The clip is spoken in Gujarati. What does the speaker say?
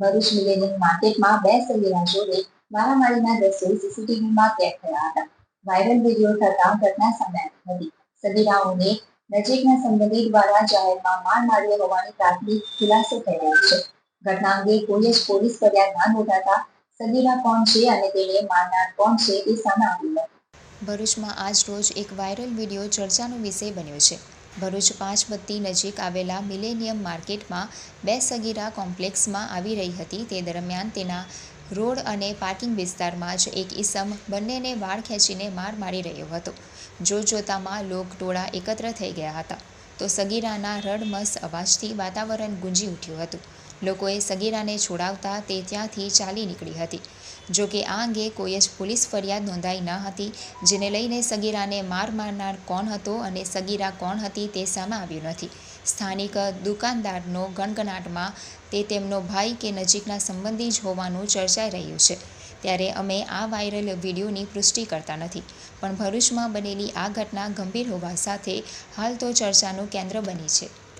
ભરૂચ મિલેનિયમ માર્કેટમાં બે સગીરા જોડે મારામારીના દ્રશ્યો સીસીટીવીમાં કેદ થયા હતા. વાયરલ વીડિયો થતા ઘટના સામે આવી હતી. સગીરાઓને નજીકના સંબંધી દ્વારા જાહેરમાં માર માર્યો હોવાની પ્રાથમિક ખુલાસો થઈ રહ્યો છે. ઘટના અંગે કોઈ જ પોલીસ ફરિયાદ ના નોંધાતા સગીરા કોણ છે અને તેને મારનાર કોણ છે તે સામે આવ્યું હતું. ભરૂચમાં આજ રોજ એક વાયરલ વીડિયો ચર્ચાનો વિષય બન્યો છે. ભરૂચ પાંચ બત્તી નજીક આવેલા મિલેનિયમ માર્કેટમાં બે સગીરા કોમ્પ્લેક્સમાં આવી રહી હતી. તે દરમિયાન તેના રોડ અને પાર્કિંગ વિસ્તારમાં જ એક ઈસમ બંનેને વાળ ખેંચીને માર મારી રહ્યો હતો. જોતજોતામાં લોકટોળા એકત્ર થઈ ગયા હતા. તો સગીરાના રડમસ અવાજથી વાતાવરણ ગુંજી ઉઠ્યું હતું. લોકોએ સગીરાને છોડાવતા તે ત્યાંથી ચાલી નીકળી હતી. જો કે આ અંગે કોઈ જ પોલીસ ફરિયાદ નોંધાઈ ન હતી, જેને લઈને સગીરાને માર મારનાર કોણ હતો અને સગીરા કોણ હતી તે સામે આવ્યું નથી. સ્થાનિક દુકાનદારનો ગણગણાટમાં તે તેમનો ભાઈ કે નજીકના સંબંધી જ હોવાનું ચર્ચાઈ રહ્યું છે. ત્યારે અમે આ વાયરલ વિડીયોની પુષ્ટિ કરતા નથી. પણ ભરૂચમાં બનેલી આ ઘટના ગંભીર હોવા સાથે હાલ તો ચર્ચાનું કેન્દ્ર બની છે.